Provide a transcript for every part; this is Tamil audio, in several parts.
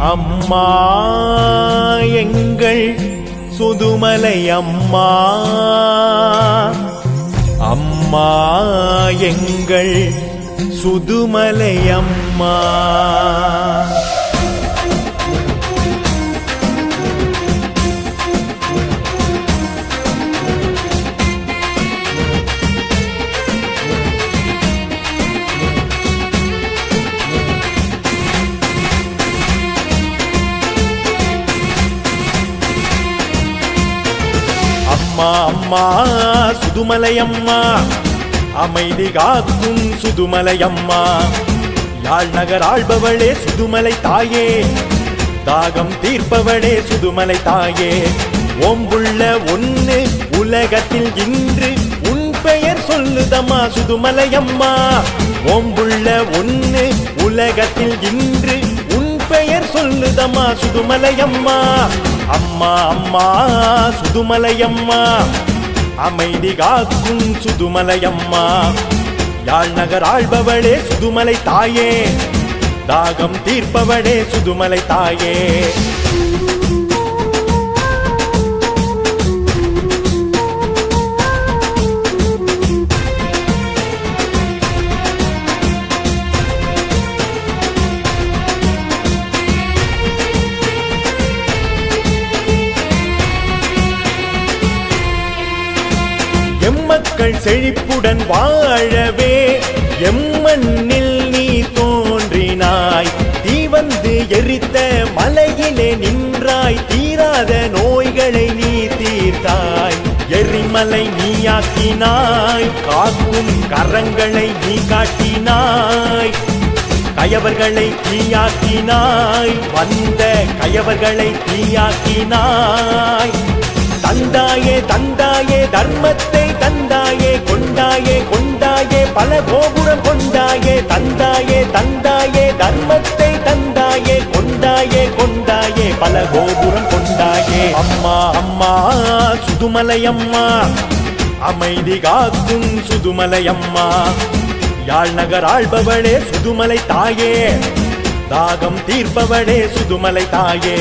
அம்மா எங்கள் சுதுமலை அம்மா. அம்மா எங்கள் சுதுமலை அம்மா. அம்மா அம்மா சுதுமலையம்மா அமைதி காக்கும் சுதுமலையம்மா யாழ் நகர் ஆள்பவளே சுதுமலை தாயே. தாகம் தீர்ப்பவளே சுதுமலை தாயே. ஓம்புள்ள ஒன்னு உலகத்தில் இன்று உன் பெயர் சொல்லுதம்மா சுதுமலையம்மா ஓம்புள்ள ஒன்னு உலகத்தில் இன்று உன் பெயர் சொல்லுதம்மா சுதுமலையம்மா அம்மா அம்மா சுதுமலையம்மா. அமைதி காக்கும் சுதுமலையம்மா. யாழ் நகர் ஆழ்பவளே சுதுமலை தாயே. தாகம் தீர்ப்பவளே சுதுமலை தாயே. மக்கள் செழிப்புடன் வாழவே எம்மண்ணில் நீ தோன்றினாய். தீ வந்து எரித்த மலையிலே நின்றாய். தீராத நோய்களை நீ தீர்த்தாய். எரிமலை நீயாக்கினாய். காக்கும் கரங்களை நீ காட்டினாய். கயவர்களை தீயாக்கினாய். வந்த கயவர்களை தீயாக்கினாய். தந்தாயே தந்தாயே தர்மத்தை தந்தாயே கொண்டாயே கொண்டாயே பல கோபுரம் கொண்டாயே தந்தாயே தந்தாயே தர்மத்தை தந்தாயே கொண்டாயே கொண்டாயே பல கோபுரம் கொண்டாயே. அம்மா அம்மா சுதுமலை அம்மா அமைதி காக்கும் சுதுமலை அம்மா யாழ் நகர் ஆள்பவளே சுதுமலை தாயே தாகம் தீர்ப்பவளே சுதுமலை தாயே.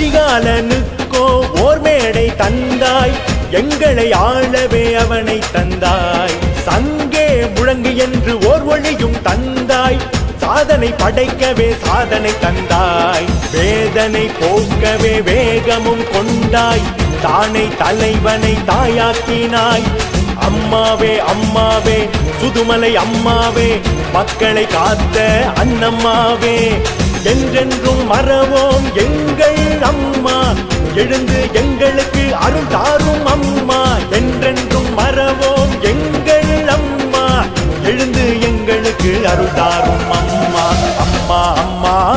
கரிகாலனுக்கோ ஓர் மேடை தந்தாய். எங்களை ஆளவே அவனை தந்தாய். சங்கே முழங்கு என்று ஓர் ஒளியும் தந்தாய். சாதனை படைக்கவே சாதனை தந்தாய். வேதனை போக்கவே வேகமும் கொண்டாய். தானை தலைவனை தாயாக்கினாய். அம்மாவே அம்மாவே சுதுமலை அம்மாவே மக்களை காத்த அன்னம்மாவே என்றென்றும் மறவோம் எங்கள் அம்மா. எழுந்து எங்களுக்கு அருள் தாரும் அம்மா. என்றென்றும் மறவோம் எங்கள் அம்மா. எழுந்து எங்களுக்கு அருள் தாரும் அம்மா. அம்மா அம்மா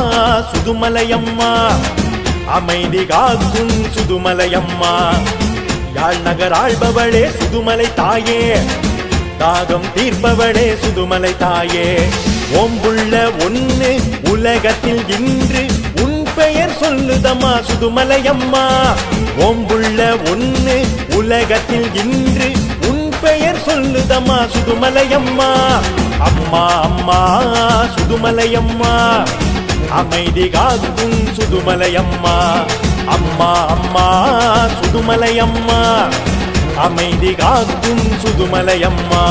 சுதுமலை அம்மா. அமைதி காக்கும் சுதுமலை அம்மா. யாழ் நகர் ஆள்பவளே சுதுமலை தாயே. தாகம் தீர்ப்பவளே சுதுமலை தாயே. ஓம்புள்ள ஒன்னு உலகத்தில் இன்று உன் பெயர் சொல்லுதம்மா சுதுமலையம்மா. ஓம்புள்ள ஒன்று உலகத்தில் இன்று உன் பெயர் சொல்லுதம்மா சுதுமலையம்மா. அம்மா அம்மா சுதுமலையம்மா. அமைதி காக்கும் சுதுமலையம்மா. அம்மா அம்மா சுதுமலையம்மா. அமைதி காக்கும் சுதுமலையம்மா.